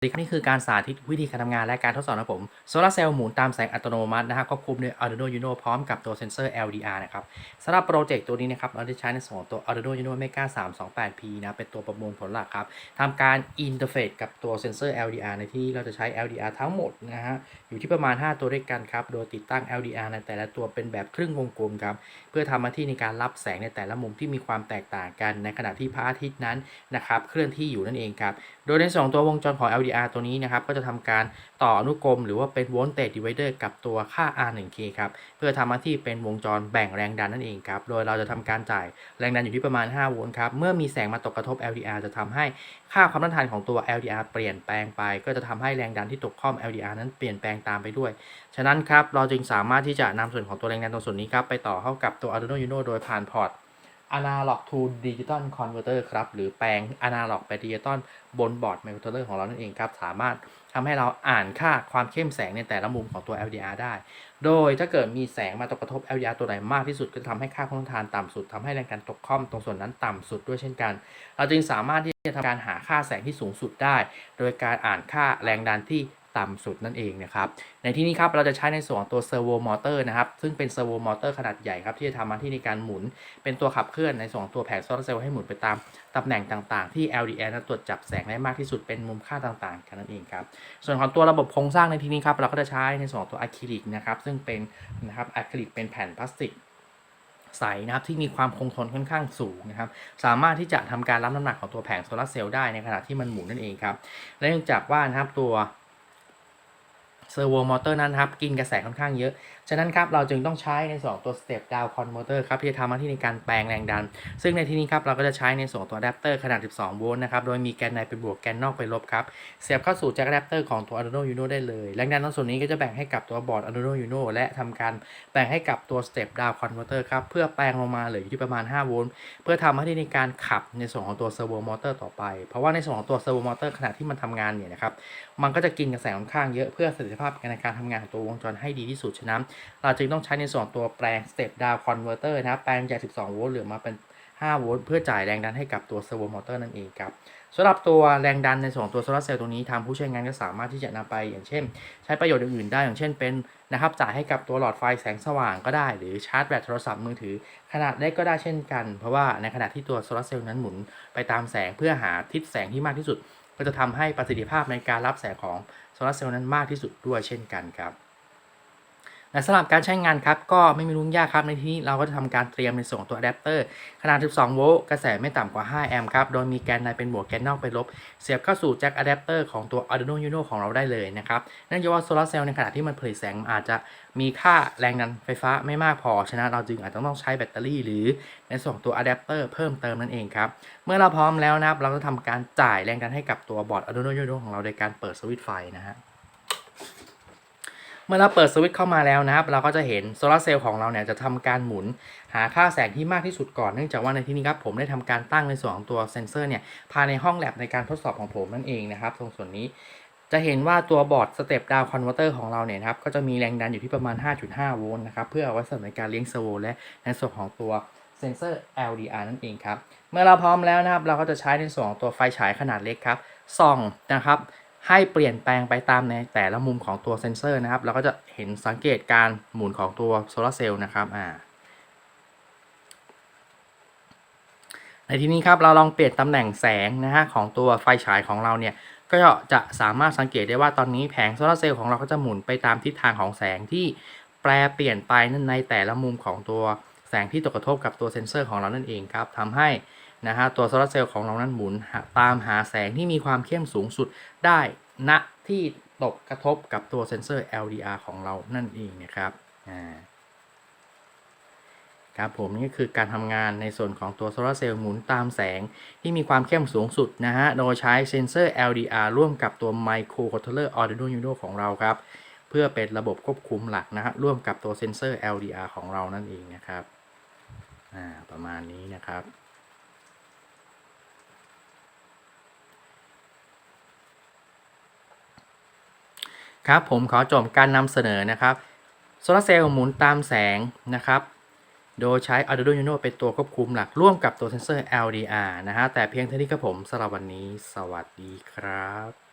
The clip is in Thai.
ครับนี่คือการสาธิตวิธีการทำงานและการทดสอบนะครับผมโซลาร์เซลล์หมุนตามแสงอัตโนมัตินะฮะควบคุมด้วย Arduino Uno พร้อมกับตัวเซนเซอร์ LDR นะครับสำหรับโปรเจกต์ตัวนี้นะครับเราได้ใช้ในส่วนของตัว Arduino Uno Mega 328P นะเป็นตัวประมวลผลหลักครับทำการอินเทอร์เฟซกับตัวเซนเซอร์ LDR ในที่เราจะใช้ LDR ทั้งหมดนะฮะอยู่ที่ประมาณ 5 ตัวด้วยกันครับโดยติดตั้ง LDR ในแต่ละตัวเป็นแบบครึ่งวงกลมครับเพื่อทำหน้าที่ในการรับแสงในแต่ละมุมที่มีความแตกต่างกัน ในขณะที่พระอาทิตย์นั้นนะครับเคลื่อนที่อยู่นั่นเองครับโดยในส่วนของตัววงจรของ LDR ตัวนี้นะครับก็จะทำการต่ออนุกรม หรือว่าเป็น voltage divider กับตัวค่า R1K ครับเพื่อทำหน้าที่เป็นวงจรแบ่งแรงดันนั่นเองครับโดยเราจะทำการจ่ายแรงดันอยู่ที่ประมาณ 5 โวลต์ครับเมื่อมีแสงมาตกกระทบ LDR จะทำให้ค่าความต้านทานของตัว LDR เปลี่ยนแปลงไป ก็จะทำให้แรงดันที่ตกข้อม LDR นั้นเปลี่ยนแปลงตามไปด้วย ฉะนั้นครับเราจึงสามารถที่จะนำส่วนของตัวแรงดันตรงส่วนนี้ครับไปต่อเข้ากับตัว Arduino Uno โดยผ่านพอร์ต Analog to Digital Converter ครับ หรือแปลง Analog ไป Digital บนบอร์ด Microcontroller ของเรานั่นเองครับ สามารถทำให้เราอ่านค่าความเข้มแสงในแต่ละมุมของตัว LDR ได้ โดยถ้าเกิดมีแสงมาตกกระทบ LDR ตัวไหนมากที่สุด ก็จะทำให้ค่าความต้านทานต่ำสุดทำให้แรงดันตกค่อมตรงส่วนนั้นต่ำสุดด้วยเช่นกัน เราจึงสามารถที่จะทำการหาค่าแสงที่สูงสุดได้ โดยการอ่านค่าแรงดันที่ ต่ำสุดนั่นเองนะครับ ในที่นี้ครับเราจะใช้ในส่วนของตัวเซอร์โวมอเตอร์นะครับ ซึ่งเป็นเซอร์โวมอเตอร์ขนาดใหญ่ครับ ที่จะทำหน้าที่ในการหมุน เป็นตัวขับเคลื่อนในส่วนของตัวแผงโซลาร์เซลล์ให้หมุนไปตามตำแหน่งต่างๆ ที่ LDR นั้นตรวจจับแสงได้มากที่สุดเป็นมุมค่าต่างๆกันนั่นเองครับ ส่วนของตัวระบบโครงสร้างในที่นี้ครับเราก็จะใช้ในส่วนของตัวอะคริลิกนะครับ ซึ่งเป็นนะครับอะคริลิกเป็นแผ่นพลาสติกใสนะครับที่มีความคงทนค่อนข้างสูงนะครับสามารถที่จะทำการรับน้ำหนักของตัวแผงโซลาร์เซลล์ได้ในขณะที่มันหมุนนั่นเองครับและเนื่องจากว่านะครับตัว เซอร์โวมอเตอร์นั้นครับกินกระแสค่อนข้างเยอะ ฉะนั้นครับเราจึงต้องใช้ในส่วนของตัว step down converter ครับที่จะทำหน้าที่ในการแปลงแรงดัน ซึ่งในที่นี้ครับเราก็จะใช้ในส่วนของตัวอะแดปเตอร์ขนาด 12 โวลต์นะครับโดยมีแกนในเป็นบวกแกนนอกเป็นลบครับเสียบเข้าสู่แจ็คอะแดปเตอร์ของตัว Arduino Uno ได้เลย แรงดันตรงส่วนนี้ก็จะแบ่งให้กับตัวบอร์ด Arduino Uno และทำการแบ่งให้กับตัว step down converter ครับเพื่อแปลงลงมาเหลืออยู่ที่ประมาณ 5 โวลต์เพื่อทำหน้าที่ในการขับในส่วนของตัว servo motor ต่อไป เพราะว่าในส่วนของตัว servo motor ขณะที่มันทำงานเนี่ยนะครับมันก็จะกินกระแสค่อนข้างเยอะเพื่อสิทธิภาพในการทำงานของตัววงจรให้ดีที่สุดฉะนั้นเราจึงต้องใช้ในส่วนตัวแปลง step down converter นะแปลงจาก12 โวลต์เหลือมาเป็น 5 โวลต์เพื่อจ่ายแรงดันให้กับตัว servo motor นั่นเองครับสำหรับตัวแรงดันในส่วนของตัวโซลาร์เซลล์ตรงนี้ทางผู้ใช้งานก็สามารถที่จะนำไปอย่างเช่น ใช้ประโยชน์อื่นๆได้อย่างเช่นเป็นนะครับจ่ายให้กับตัวหลอดไฟแสงสว่างก็ได้ หรือชาร์จแบตโทรศัพท์มือถือ ขนาดเล็กก็ได้เช่นกัน เพราะว่าในขณะที่ตัวโซลาร์เซลล์นั้นหมุนไปตามแสงเพื่อหาทิศแสงที่มากที่สุด ก็จะทำให้ประสิทธิภาพในการรับแสงของโซลาร์เซลล์นั้นมากที่สุดด้วยเช่นกันครับ สำหรับการใช้งานครับก็ไม่มีรุ่งยากครับในที่นี้เราก็จะทำการเตรียมในส่วนของตัวอะแดปเตอร์ขนาด 12 โวลต์กระแสไม่ต่ำกว่า 5 แอมป์ครับ โดยมีแกนในเป็นบวกแกนนอกเป็นลบ เสียบเข้าสู่แจ็คอะแดปเตอร์ของตัว Arduino Uno ของเราได้เลยนะครับเนื่องจากว่าโซลาร์เซลล์ในขณะที่มันผลิตแสงอาจจะมีค่าแรงดันไฟฟ้าไม่มากพอ ฉะนั้นเราจึงอาจจะต้องใช้แบตเตอรี่ หรือในส่วนของตัวอะแดปเตอร์เพิ่มเติมนั่นเองครับ เมื่อเราพร้อมแล้วนะครับเราก็ทำการจ่ายแรงดันให้กับตัวบอร์ด Arduino Uno ของเราโดยการเปิดสวิตช์ไฟนะฮะ มื่อเราเปิดสวิตช์เข้ามาแล้วนะครับ เราก็จะเห็นโซลาร์เซลล์ของเราเนี่ยจะทำการหมุนหาค่าแสงที่มากที่สุดก่อน เนื่องจากว่าในที่นี้ครับผมได้ทำการตั้งในส่วนของตัวเซนเซอร์เนี่ยภายในห้องแลบในการทดสอบของผมนั่นเองนะครับตรงส่วนนี้จะเห็นว่าตัวบอร์ดสเต็ปดาวคอนเวอร์เตอร์ของเราเนี่ยครับก็จะมีแรงดันอยู่ที่ประมาณ 5.5 โวลต์นะครับ เพื่อเอาไว้สำหรับในการเลี้ยงเซอร์โวและในส่วนของตัวเซนเซอร์ LDR นั่นเองครับ เมื่อเราพร้อมแล้วนะครับ เราก็จะใช้ในส่วนของตัวไฟฉายขนาดเล็กครับส่องนะครับ ให้เปลี่ยนแปลงไปตามในแต่ละมุมของตัวเซนเซอร์นะครับ เราก็จะเห็นสังเกตการหมุนของตัวโซลาร์เซลล์นะครับอ่าในที่นี้ครับเราลองเปลี่ยนตำแหน่งแสงนะฮะของตัวไฟฉายของเราเนี่ยก็จะสามารถสังเกตได้ว่าตอนนี้แผงโซลาร์เซลล์ของเราก็จะหมุนไปตามทิศทางของแสงที่แปรเปลี่ยนไปนั่นในแต่ละมุมของตัวแสงที่ตกกระทบกับตัวเซนเซอร์ของเรานั่นเองครับทำให้ นะฮะตัวโซลาร์เซลล์ของเรานั้นหมุนตามหาแสงที่มีความเข้มสูงสุดได้ณที่ตกกระทบกับตัวเซนเซอร์ LDR ของเรานั่นเองนะครับอ่าครับผมนี่ก็คือการทำงานในส่วนของตัวโซลาร์เซลล์หมุนตามแสงที่มีความเข้มสูงสุดนะฮะ โดยใช้เซนเซอร์ LDR ร่วมกับตัว Microcontroller Arduino Uno ของเราครับ เพื่อเป็นระบบควบคุมหลักนะฮะร่วมกับตัวเซนเซอร์ LDR ของเรานั่นเองนะครับ อ่า ประมาณนี้นะครับ ครับผมขอจบการนำเสนอนะครับโซลาร์เซลล์หมุนตามแสงนะครับ โดยใช้ Arduino Uno เป็นตัวควบคุมหลักร่วมกับตัวเซนเซอร์ LDR นะฮะแต่เพียงเท่านี้ครับผมสำหรับวันนี้ สวัสดีครับ